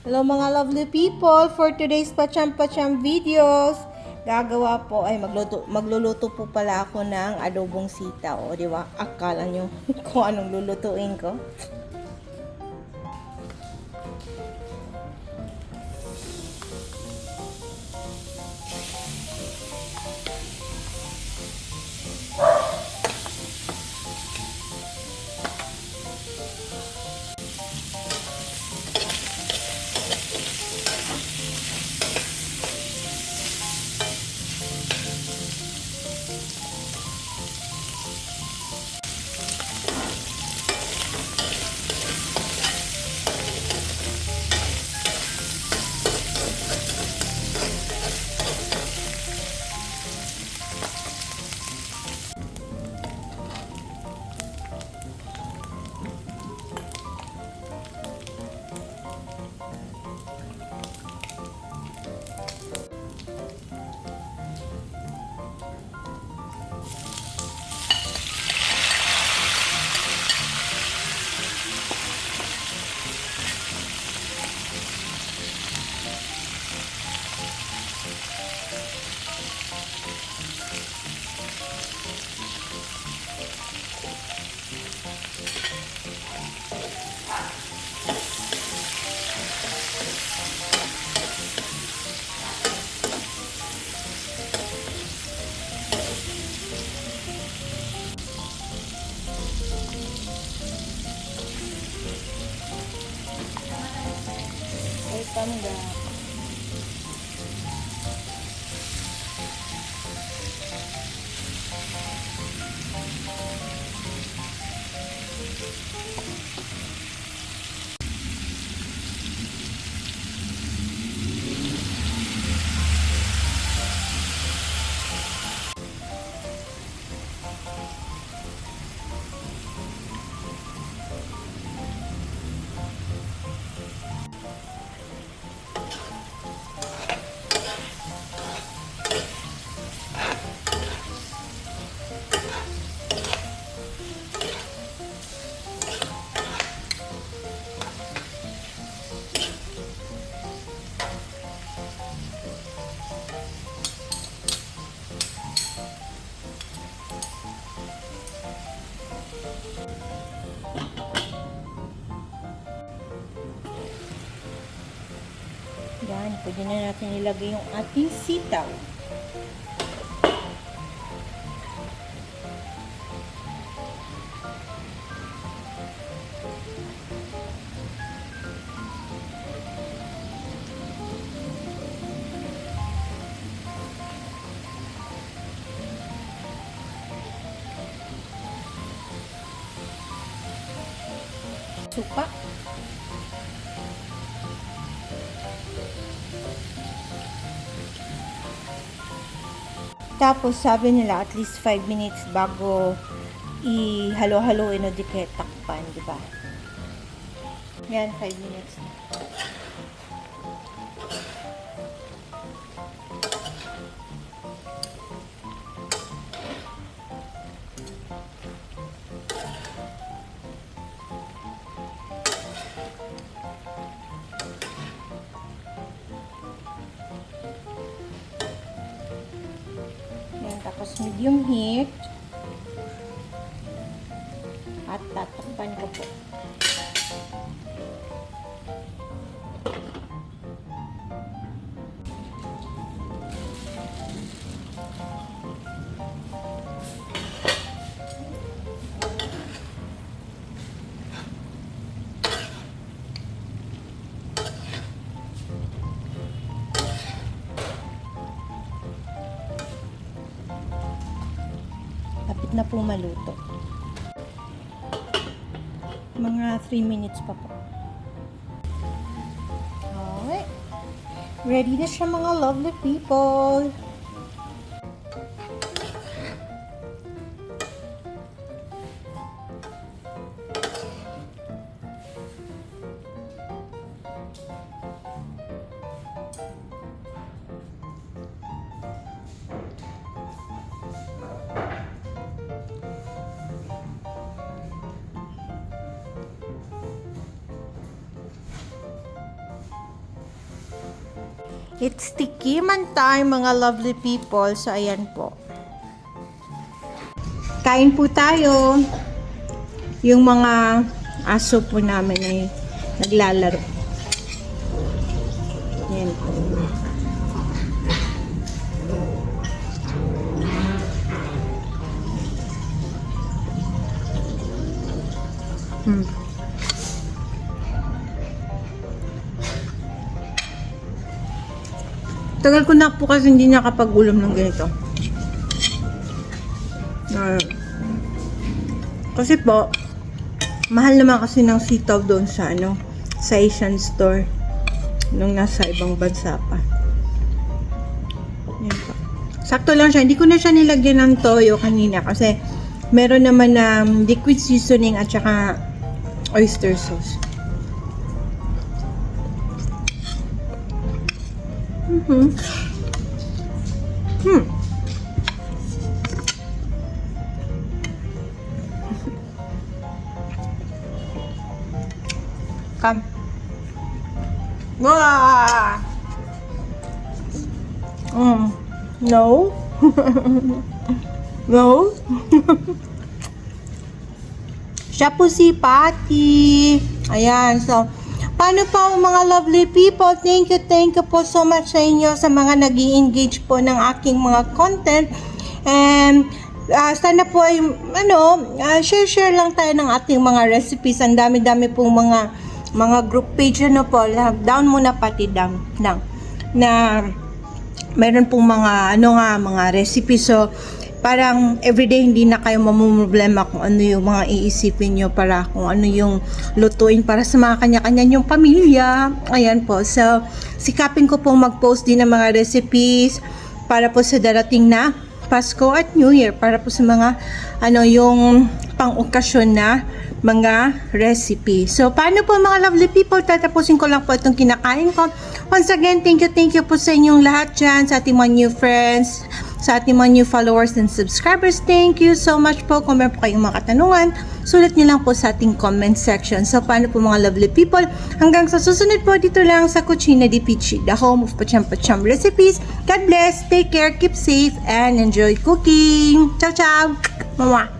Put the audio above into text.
Hello mga lovely people, for today's pacham-pacham videos, gagawa po ay magluto, magluluto po pala ako ng adobong sitaw. O di ba? Akala nyo kung anong lulutuin ko. Pwede na natin ilagay yung ating sitaw. Suka. Tapos sabi nila at least 5 minutes bago ihalo-haloin o di takpan, di ba? Yan, 5 minutes na. Medium heat. At tatakpan ko po. Lapit na po maluto. Mga 3 minutes pa po. Okay. Ready na siya mga lovely people. It's tikiman time mga lovely people. So, ayan po. Kain po tayo. Yung mga aso po namin ay naglalaro. Ayan po. Hmm. Tagal ko na po kasi hindi nakapag-ulam ng ganito. Ah. kasi po, mahal naman kasi ng sitaw doon sa ano, sa Asian store. Nung nasa ibang bansa pa. Yan po. Sakto lang siya. Hindi ko na siya nilagyan ng toyo kanina kasi meron naman na liquid seasoning at saka oyster sauce. Mhm. Hmm. Come. Wah! Mm. No? no? Siya po si Patty. Ayan, so, paano pa mga lovely people? Thank you, thank you po so much sa inyo sa mga nag engage po ng aking mga content. And, ah, sana po ay, ano, ah, share-share lang tayo ng ating mga recipes. Ang dami-dami pong mga mga group page ano po, down muna pati down lang na meron pong mga ano nga mga recipes so parang everyday hindi na kayo mamumroblema kung ano yung mga iisipin nyo para kung ano yung lutuin para sa mga kanya-kanya yung pamilya. Ayan po. So, sikapin ko pong mag-post din ng mga recipes para po sa darating na Pasko at New Year para po sa mga ano yung pang-okasyon na mga recipe. So, paano po mga lovely people? Tatapusin ko lang po itong kinakain ko. Once again, thank you, thank you po sa inyong lahat dyan, sa ating mga new friends, sa ating mga new followers and subscribers. Thank you so much po. Kung meron po kayong mga katanungan, sulat niyo lang po sa ating comment section. So, paano po mga lovely people? Hanggang sa susunod po dito lang sa Cucina di Pichi, the home of Pacham-Pacham recipes. God bless, take care, keep safe, and enjoy cooking. Ciao, ciao! Mama!